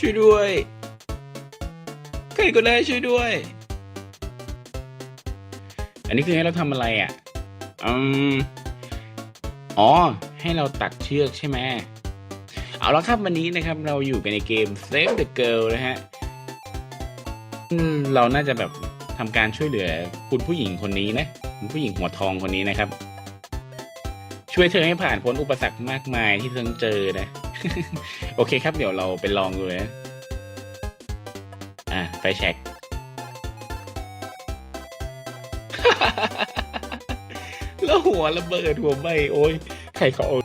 ช่วยด้วย ใครก็ได้ช่วยด้วย อันนี้คือให้เราทำอะไรอะ อืม อ๋อ ให้เราตัดเชือกใช่ไหม เอาละครับวันนี้นะครับเราอยู่กันในเกม Save the Girl นะฮะเราน่าจะแบบทำการช่วยเหลือคุณผู้หญิงคนนี้นะคุณผู้หญิงหัวทองคนนี้นะครับ ช่วยเธอให้ผ่านพ้นอุปสรรคมากมายที่เธอเจอนะ โอเคครับเดี๋ยวเราไปลองดูนะอะไฟแช็กแล้วหัวระเบิดหัวไหมโอ้ยใครเขาเอา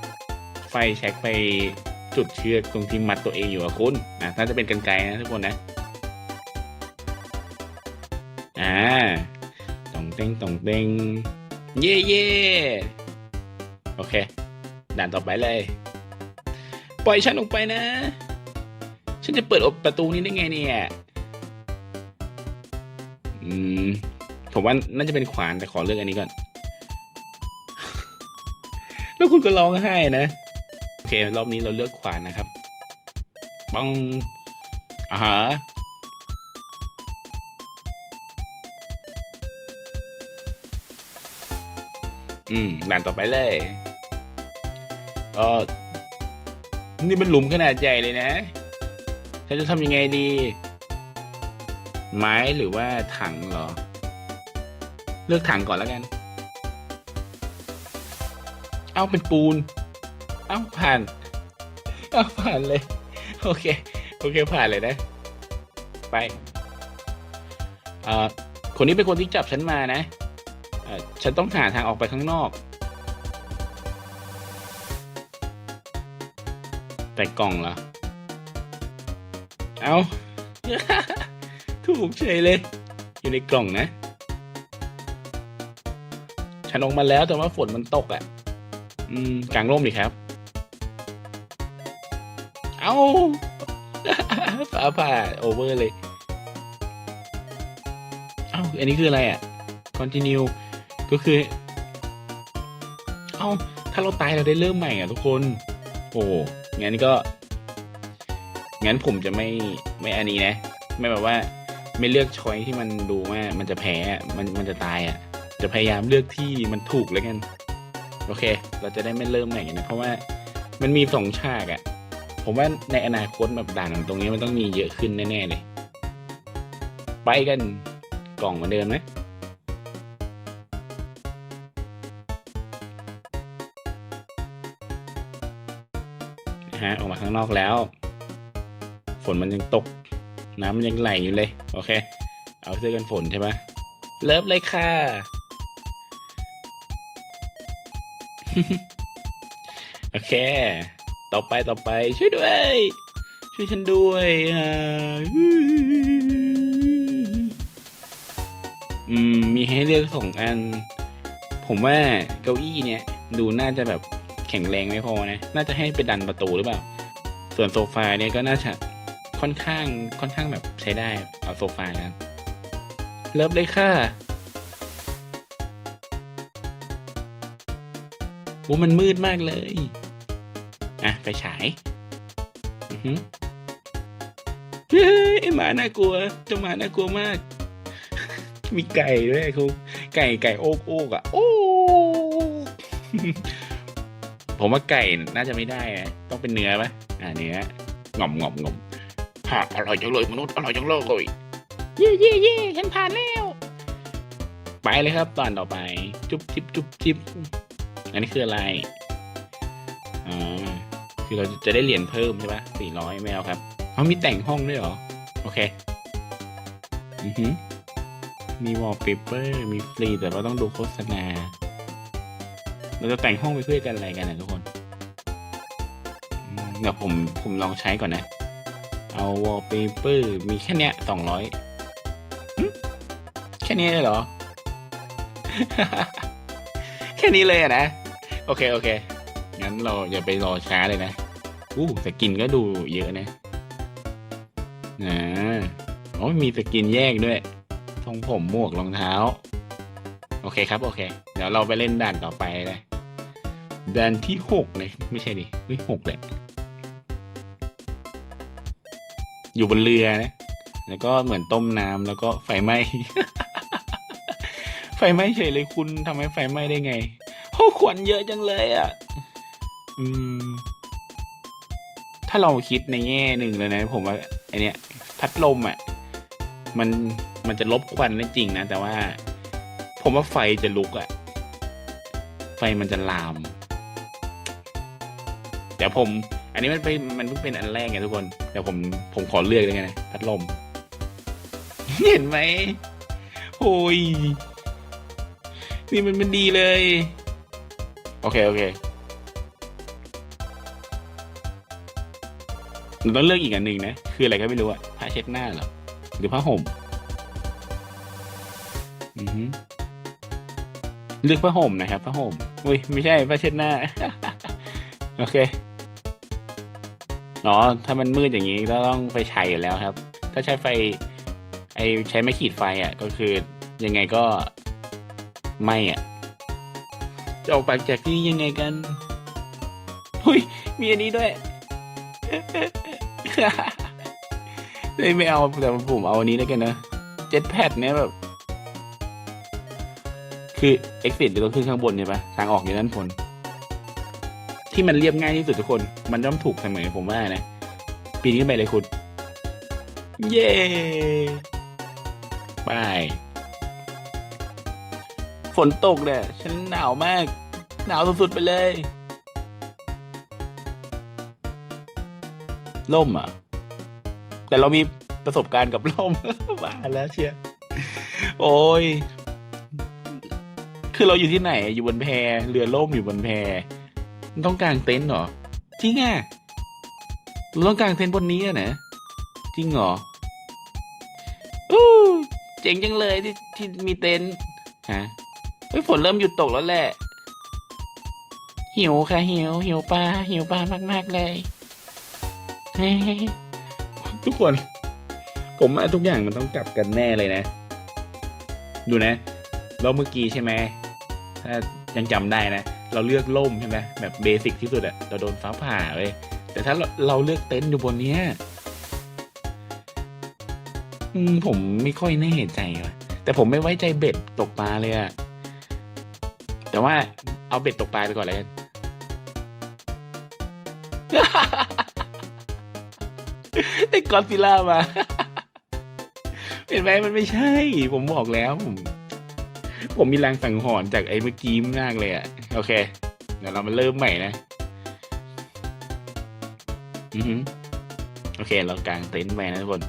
ไฟแช็กไปจุดเชือกตรงที่มัดตัวเองอยู่อะคุณนะน่าจะเป็นกันไกลนะทุกคนนะอ่าตองเต้งตองเต้งเย่เย่โอเค ด่านต่อไปเลย ปล่อยฉันออกไปนะ ฉันจะเปิดอบประตูนี้ได้ไงเนี่ยอืมผมว่าน่าจะเป็นขวานแต่ขอเลือกอันนี้ก่อน แล้วคุณก็ร้องไห้นะ โอเค รอบนี้เราเลือกขวานนะครับบ้องอ่าฮะอืมด่านต่อไปเลยเนี่มันหลุมขนาดใหญ่เลยนะ ฉันจะทำยังไงดี ไม้หรือว่าถังเหรอ เลือกถังก่อนแล้วกัน เอาเป็นปูน เอาผ่าน เอาผ่านเลย โอเค โอเคผ่านเลยนะ ไปอ่อคนนี้เป็นคนที่จับฉันมานะอ่อฉันต้องหาทางออกไปข้างนอก แต่กล่องเหรอ เอา ถูกเฉยเลย อยู่ในกล่องนะ ฉันออกมาแล้วแต่ว่าฝนมันตกอะ่ะ อืม กลางร่มดิครับ เอาฟ้าผ่าโอเวอร์เลย เอ้า อันนี้คืออะไรอะ่ะ continue ก็คือ เอ้า ถ้าเราตายเราได้เริ่มใหม่อะทุกคน โอ้ งั้นก็ งั้นผมจะไม่ไม่อันนี้นะ ไม่แบบว่า ไม่เลือกช้อยที่มันดูว่ามันจะแพ้มันมันจะตายอะ จะพยายามเลือกที่มันถูกแล้วกัน โอเค เราจะได้ไม่เริ่มใหม่นะ เพราะว่ามันมีสองฉากอะ่ะ ผมว่าในอนาคตแบบด่านตรงนี้มันต้องมีเยอะขึ้นแน่ๆเลย ไปกันกล่องเหมือนเดิมไหมนะ ฮะ ออกมาข้างนอกแล้ว ฝนมันยังตก น้ำมันยังไหลอยู่เลย โอเค เอาเสื้อกันฝนใช่ปะเลิฟเลยค่ะ โอเค ต่อไปต่อไปช่วยด้วย ช่วยฉันด้วยอ่าอืมมีให้เลือกสองอัน ผมว่าเก้าอี้เนี่ย ดูน่าจะแบบ แข็งแรงไม่พอนะ น่าจะให้ไปดันประตูหรือเปล่า ส่วนโซฟาเนี่ยก็น่าจะค่อนข้างค่อนข้างแบบใช้ได้เอาโซฟานะเลิฟเลยค่ะโอ้มันมืดมากเลย อะ ไปฉายอือหือเฮ้ยไอหมาน่ากลัวเจ้าหมาน่ากลัวมาก มีไก่ด้วยครูไก่ไก่โอ๊กโอกอะ โอ้ ผมว่าไก่น่าจะไม่ได้นะต้องเป็นเนื้อปะอ่าเนื้องอมงอมงอมฮะอร่อยจังเลยมนุษย์อร่อยจังเลยเย่เย่เย่ฉันผ่านแล้วไปเลยครับ ตอนต่อไป จุ๊บจิ๊บจุ๊บจิ๊บอันนี้คืออะไรอ๋อคือเราจะได้เหรียญเพิ่มใช่ปะสี่ร้อยไม่เอาครับเขามีแต่งห้องด้วยเหรอ โอเค อือหือมีวอลเปเปอร์ มีฟรีแต่ว่าต้องดูโฆษณา เราจะแต่งห้องไปเพื่อกันอะไรกันนะทุกคนเดี๋ยวผมผมลองใช้ก่อนนะ เอาวอลเปเปอร์มีแค่เนี้ยสองร้อยแค่นี้เลยเหรอ แค่นี้เลยอะนะ โอเคโอเค งั้นเราอย่าไปรอช้าเลยนะอู้สกินก็ดูเยอะนะอ่าโอ้มีสกินแยกด้วยทรงผมหมวกรองเท้า โอเคครับ โอเค เดี๋ยวเราไปเล่นด่านต่อไปเลย แดนที่หกเลยไม่ใช่ดิไม่หกเลยอยู่บนเรือนะ แล้วก็เหมือนต้มน้ำแล้วก็ไฟไหม้ ไฟไหม้เฉยเลยคุณทำไมไฟไหม้ได้ไงโอ้ควันเยอะจังเลยอะ อืม ถ้าเราคิดในแง่หนึ่งเลยนะ ผมว่าไอเนี้ยพัดลมอะ มันมันจะลบควันได้จริงนะ แต่ว่า ผมว่าไฟจะลุกอะ ไฟมันจะลาม แต่ผม อันนี้มันเป็นมันเพิ่งเป็นอันแรกไงทุกคน แต่ผมผมขอเลือกเลยไงนะพัดลม เห็นไหมโอ้ยนี่มันมันดีเลย โอเค โอเคเราต้องเลือกอีกอันหนึ่งนะ คืออะไรก็ไม่รู้อะผ้าเช็ดหน้าเหรอ หรือผ้าห่มอือเลือกผ้าห่มนะครับผ้าห่มอุ้ยไม่ใช่ผ้าเช็ดหน้า โอเค อ๋อถ้ามันมืดอย่างนี้ก็ต้องไฟฉายอยู่แล้วครับ ถ้าใช้ไฟ ไอใช้ไม่ขีดไฟอะ ก็คือยังไงก็ไม่อะ จะออกไปจากที่นี่ยังไงกันหุยมีอันนี้ด้วยเฮ้ยไม่เอาแต่ผมเอาอันนี้แล้วกันนะเจ็ตแพดเนี่ยแบบ คือ exit จะต้องขึ้นข้างบนใช่ปะทางออกอยู่ด้านบน ที่มันเรียบง่ายที่สุดทุกคน มันย่อมถูกเสมอผมว่านะปีนขึ้นไปเลยคุณ เย้ไปฝนตกเนี่ยฉันหนาวมาก หนาวสุดๆไปเลย ล่มอะ แต่เรามีประสบการณ์กับล่มว่าแล้วเชียโอ้ย คือเราอยู่ที่ไหน อยู่บนแพเรือล่มอยู่บนแพ ต้องกางเต็นท์เหรอ จริงอะต้องกางเต็นท์บนนี้อะนะ จริงเหรออู้เจ๋งจังเลยที่ที่มีเต็นท์ฮะเฮ้ยฝนเริ่มหยุดตกแล้วแหละ หิวค่ะหิวหิวปลาหิวปลามากๆเลยเฮ้ยทุกคน ผมว่าทุกอย่างมันต้องกลับกันแน่เลยนะ ดูนะแล้วเมื่อกี้ใช่ไหมถ้ายังจำได้นะ เราเลือกล่มใช่ไหมแบบเบสิกที่สุดอะเราโดนฟ้าผ่าเลยแต่ถ้าเราเราเลือกเต็นท์อยู่บนเนี้ยผมไม่ค่อยแน่ใจว่ะแต่ผมไม่ไว้ใจเบ็ดตกปลาเลยอะแต่ว่าเอาเบ็ดตกปลาไปก่อนเลยกันไอ้กอดซิลล่ามาเห็นไหมมันไม่ใช่ ผมบอกแล้ว ผม ผมมีแรงสังหรณ์จากไอ้เมื่อกี้มากเลยอะ โอเค เดี๋ยวเรามาเริ่มใหม่นะ อือฮึโอเค เรากางเต็นท์ไปนะทุกคน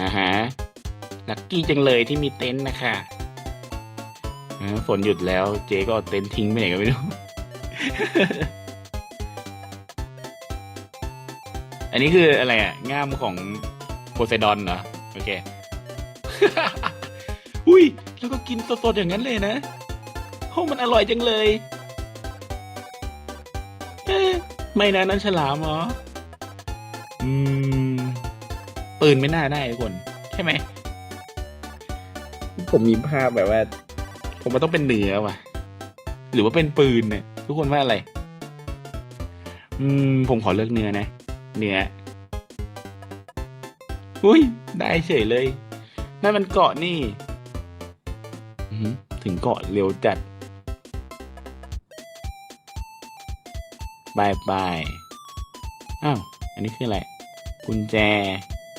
อ่าฮะลักกี้จังเลยที่มีเต็นท์นะคะอ่าฝนหยุดแล้ว เจ๊ก็เอาเต็นท์ทิ้งไปไหนก็ไม่รู้ อันนี้คืออะไรอะ ง่ามของโพไซดอนเหรอ โอเค อุ้ย แล้วก็กินสดๆอย่างนั้นเลยนะ โอ้มันอร่อยจังเลยเอ๊ะไม่นะนั้นฉลามเหรอ อืม ปืนไม่น่าได้ทุกคน ใช่ไหม ผมมีภาพแบบว่า ผมว่าต้องเป็นเนื้อว่ะ หรือว่าเป็นปืนเนี่ยทุกคนว่าอะไร อืม ผมขอเลือกเนื้อนะ เนื้อ อุ้ย ได้เฉยเลยนั่นมันเกาะนี่อื้อหือถึงเกาะเร็วจัด บายบาย อ้าว อันนี้คืออะไร กุญแจ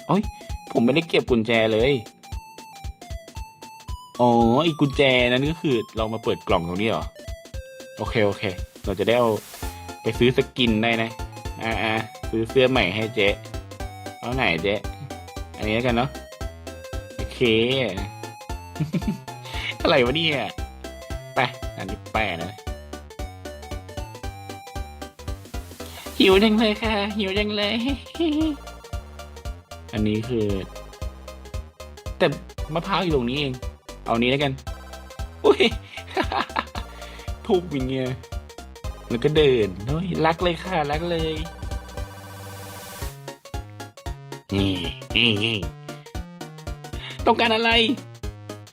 โอ้ย ผมไม่ได้เก็บกุญแจเลย อ๋อ อีกกุญแจนั้นก็คือเรามาเปิดกล่องตรงนี้เหรอ โอเค โอเค เราจะได้เอาไปซื้อสกินได้นะ อ่าอ่าซื้อเสื้อใหม่ให้เจ๊ เอาไหนเจ๊ อันนี้แล้วกันเนาะ โอเค อะไรวะเนี่ย ไป อันนี้แปะนะ หิวจังเลยค่ะ หิวจังเลย อันนี้คือ แต่มะพร้าวอยู่ตรงนี้เอง เอานี้แล้วกัน อุ้ย ทุบอย่างเงี้ยแล้วก็เดินเฮ้ยรักเลยค่ะ รักเลย นี่นี่นี่ต้องการอะไร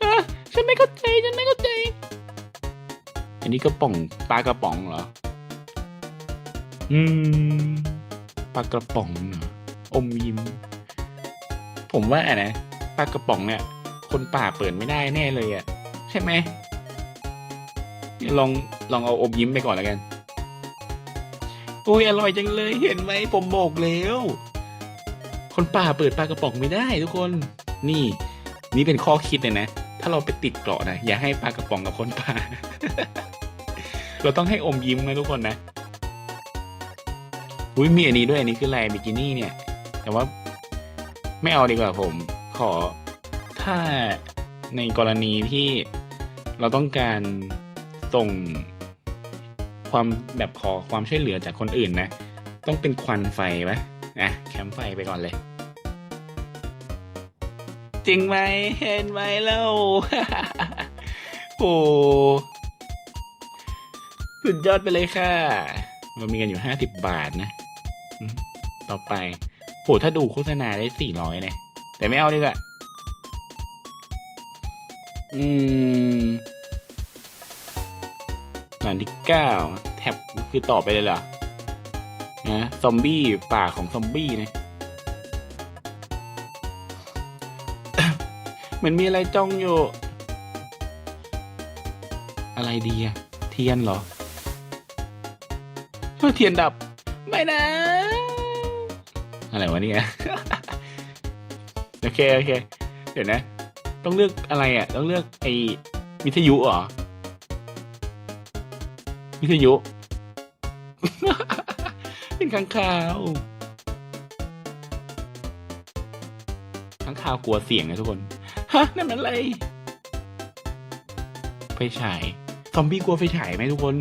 อะฉันไม่เข้าใจ ฉันไม่เข้าใจ อันนี้กระป๋องปลากระป๋องเหรอ อืมปลากระป๋องเหรออมยิ้ม ผมว่านะปลากระป๋องเนี่ย คนป่าเปิดไม่ได้แน่เลยอะ่ะ ใช่ไหมลองลองเอาอมยิ้มไปก่อนแล้วกันโอ้ยอร่อยจังเลยเห็นไหมผมบอกแล้ว คนป่าเปิดปลากระป๋องไม่ได้ทุกคน นี่ นี่เป็นข้อคิดเลยนะ ถ้าเราไปติดเกราะนะอย่าให้ปลากระป๋องกับคนป่า เราต้องให้อมยิ้มนะทุกคนนะ อุ้ยมีอันนี้ด้วยอันนี้คืออะไรบิกินี่เนี่ย แต่ว่าไม่เอาดีกว่าผม ขอถ้าในกรณีที่เราต้องการส่งความแบบขอความช่วยเหลือจากคนอื่นนะ ต้องเป็นควันไฟไหมอะแคมป์ไฟไปก่อนเลย จริงไหมเห็นไหมเล่าโอ้สุดยอดไปเลยค่ะ มันมีกันอยู่ห้าสิบบาทนะ ต่อไปโหถ้าดูโฆษณาได้สี่ร้อยเนี่ย แต่ไม่เอาดีกว่า อืมหลังที่เก้าแท็บคือต่อไปเลยเหรอนะซอมบี้ป่าของซอมบี้นะเหมือนมีอะไรจ้องอยู่ อะไรดีอะเทียนเหรอเฮ้ยเทียนดับ ไม่นะ อะไรวะเนี่ย โอเค โอเค เดี๋ยวนะ ต้องเลือกอะไรอะ ต้องเลือกไอ้วิทยุเหรอ วิทยุ เป็นข้างคาวข้างคาวกลัวเสียงนะทุกคน ฮะ นั่นมันอะไร ไฟฉาย ซอมบี้กลัวไฟฉายไหมทุกคน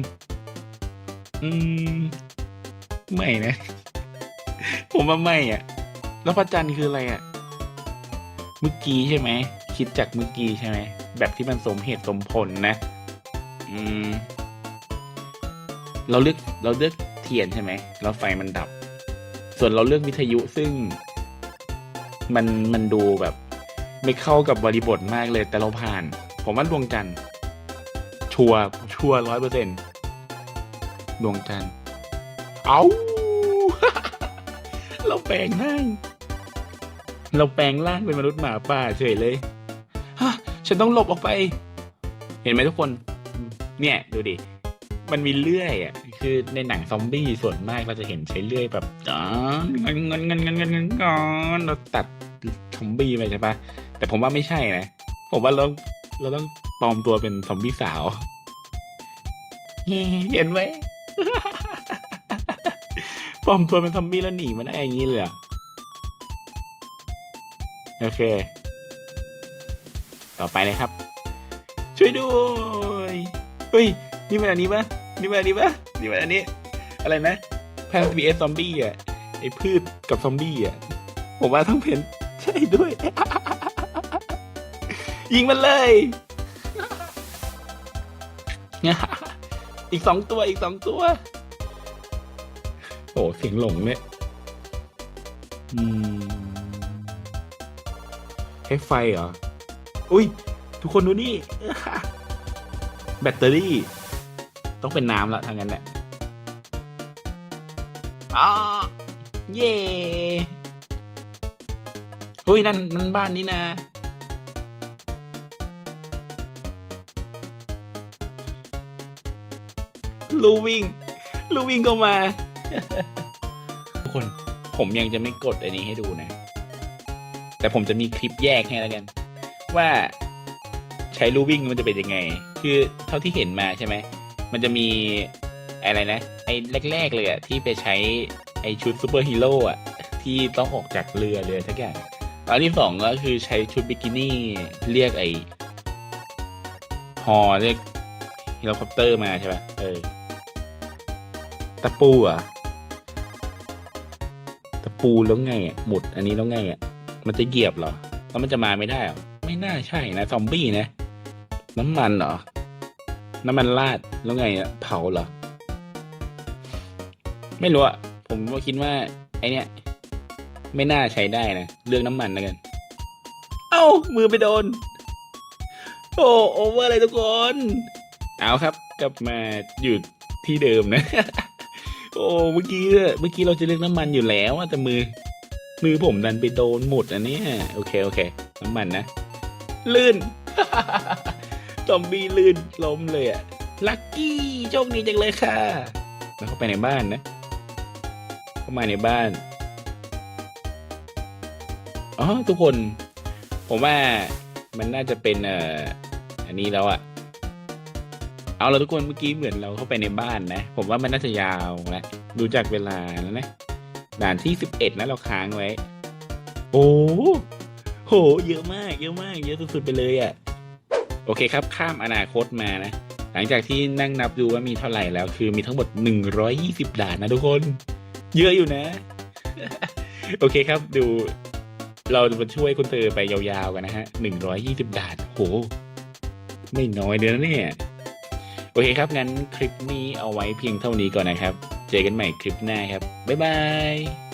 อืม ไม่นะ ผมว่าไม่อะ แล้วพระจันทร์คืออะไรอะ เมื่อกี้ใช่ไหม คิดจากเมื่อกี้ใช่ไหม แบบที่มันสมเหตุสมผลนะ อืม เราเลือกเราเลือกเทียนใช่ไหม แล้วไฟมันดับ ส่วนเราเลือกวิทยุซึ่ง มันมันดูแบบ ไม่เข้ากับบริบทมากเลย แต่เราผ่าน ผมว่าดวงจันทร์ชัวชัวร้อยเปอร์เซ็นดวงจันทร์ เอาเราแปลงร่าง เราแปลงร่างเป็นมนุษย์หมาป่าเฉยเลยฮะฉันต้องหลบออกไป เห็นไหมทุกคน เนี่ย ดูดิ มันมีเลื่อยอะ คือในหนังซอมบี้ส่วนมากเราจะเห็นใช้เลื่อยแบบอ๋อเงินเงินเงินเงินเงินเงินเงินเราตัดซอมบี้ไปใช่ปะแต่ผมว่าไม่ใช่นะ ผมว่าเราเราต้องปลอมตัวเป็นซอมบี้สาว เห็นไหม ปลอมตัวเป็นซอมบี้แล้วหนีมาได้อย่างนี้เลยเหรอโอเค ต่อไปเลยครับ ช่วยด้วยเฮ้ย นี่มันอันนี้ปะนี่มันอันนี้ปะนี่มันอันนี้ อะไรนะแพน vs ซอมบี้อะไอพืชกับซอมบี้อะผมว่าต้องเป็นใช่ด้วย ยิงมันเลยอีกสองตัวอีกสองตัว เสียงหลงเนี่ยอืมใช้ไฟเหรอ อุ้ย ทุกคนดูนี่ แบตเตอรี่ ต้องเป็นน้ำละทางนั้นแหละอ๋อเย่เฮ้ย นั่นนั่นบ้านนี้นะ ลูวิ่ง ลูวิ่งก็มา ทุกคนผมยังจะไม่กดอันนี้ให้ดูนะ แต่ผมจะมีคลิปแยกให้แล้วกัน ว่าใช้ลูวิ่งมันจะเป็นยังไง คือเท่าที่เห็นมาใช่ไหม มันจะมีอะไรนะ ไอ้แรก ๆ เลยอะที่ไปใช้ไอ้ชุดซูเปอร์ฮีโร่อะที่ต้องออกจากเรือเลยทักอย่างตอนที่สองก็คือใช้ชุดบิกินี่เรียกไอ้ฮอเรียกเฮลิคอปเตอร์มาใช่ปะเออตะปูอะ ปูแล้วไงอะหมุดอันนี้แล้วไงอะมันจะเหยียบเหรอ แล้วมันจะมาไม่ได้เหรอไม่น่าใช่นะซอมบี้นะ น้ำมันเหรอ น้ำมันราดแล้วไงอะเผาเหรอ ไม่รู้อะผมก็คิดว่า ไอเนี้ยไม่น่าใช้ได้นะเรื่องน้ำมันแล้วกัน เอ้า มือไปโดน โอ้โอเวอร์เลยทุกคน เอาครับ กลับมาอยู่ที่เดิมนะ โอ้เมื่อกี้เมื่อกี้เราจะเลือกน้ำมันอยู่แล้วอะแต่มือ มือผมดันไปโดนหมดอันเนี้ยโอเคโอเค น้ำมันนะ ลื่นซอมบี้ลื่นล้มเลยอะลัคกี้โชคดีจังเลยค่ะ แล้วเข้าไปในบ้านนะ เข้ามาในบ้านอ๋อทุกคน ผมว่ามันน่าจะเป็นเอ่ออันนี้แล้วอะ เอาละทุกคนเมื่อกี้เหมือนเราเข้าไปในบ้านนะ ผมว่ามันน่าจะยาวนะดูจากเวลาแล้วนะด่านที่สิบเอ็ดนะเราค้างไว้ โอ้โห เยอะมาก เยอะมาก เยอะสุดๆไปเลยอะ่ะ โอเคครับ ข้ามอนาคตมานะ หลังจากที่นั่งนับดูว่ามีเท่าไหร่แล้ว คือมีทั้งหมด120ด่านนะทุกคน เยอะอยู่นะ โอเคครับ ดู เราจะมาช่วยคุณเตอไปยาวๆกันนะฮะ120ด่าน โห ไม่น้อยเดือนนะเนี่ย โอเคครับ งั้นคลิปนี้เอาไว้เพียงเท่านี้ก่อนนะครับ เจอกันใหม่คลิปหน้าครับ บ๊ายบาย